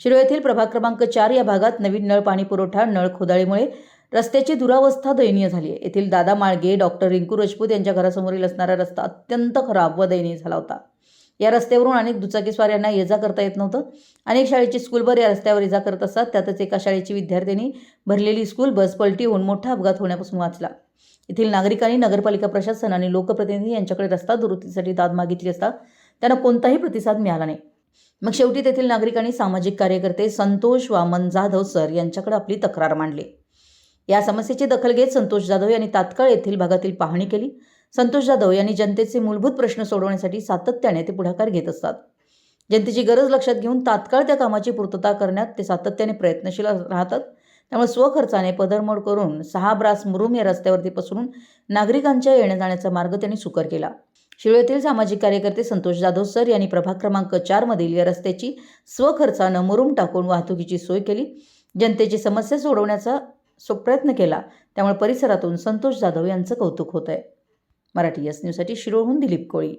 शिरो येथील प्रभाग क्रमांक चार या भागात नवीन नळ पाणी पुरवठा नळ खोदाळीमुळे रस्त्याची दुरावस्था दयनीय झाली आहे. येथील दादा माळगे डॉक्टर रिंकू राजपूत यांच्या घरासमोरील असणारा रस्ता अत्यंत खराब व दयनीय झाला होता. या रस्त्यावरून अनेक दुचाकीस्वारांना ये जा करता येत नव्हतं. अनेक शाळेची स्कूल बस या रस्त्यावर ये जा करत असतात. त्यातच एका शाळेची विद्यार्थ्यांनी भरलेली स्कूल बस पलटी होऊन मोठा अपघात होण्यापासून वाचला. येथील नागरिकांनी नगरपालिका प्रशासन आणि लोकप्रतिनिधी यांच्याकडे रस्ता दुरुस्तीसाठी दाद मागितली असता त्यांना कोणताही प्रतिसाद मिळाला नाही. मग शेवटी तेथील नागरिकांनी सामाजिक कार्यकर्ते संतोष वामन जाधव सर यांच्याकडे आपली तक्रार मांडली. या समस्येची दखल घेत संतोष जाधव यांनी तात्काळ येथील भागातील पाहणी केली. संतोष जाधव यांनी जनतेचे मूलभूत प्रश्न सोडवण्यासाठी सातत्याने ते पुढाकार घेत असतात. जनतेची गरज लक्षात घेऊन तात्काळ त्या कामाची पूर्तता करण्यात ते सातत्याने प्रयत्नशील राहतात. त्यामुळे स्वखर्चाने पदरमोड करून सहा ब्रास मुरुम या रस्त्यावरती पसरून नागरिकांच्या येण्या जाण्याचा मार्ग त्यांनी सुकर केला. शिळेतील सामाजिक कार्यकर्ते संतोष जाधव सर यांनी प्रभाग क्रमांक चारमधील या रस्त्याची स्वखर्चानं मुरुम टाकून वाहतुकीची सोय केली. जनतेची समस्या सोडवण्याचा सो प्रयत्न केला. त्यामुळे परिसरातून संतोष जाधव यांचं कौतुक होत आहे मराठी यस न्यूजसाठी शिरोळहून दिलीप कोळी.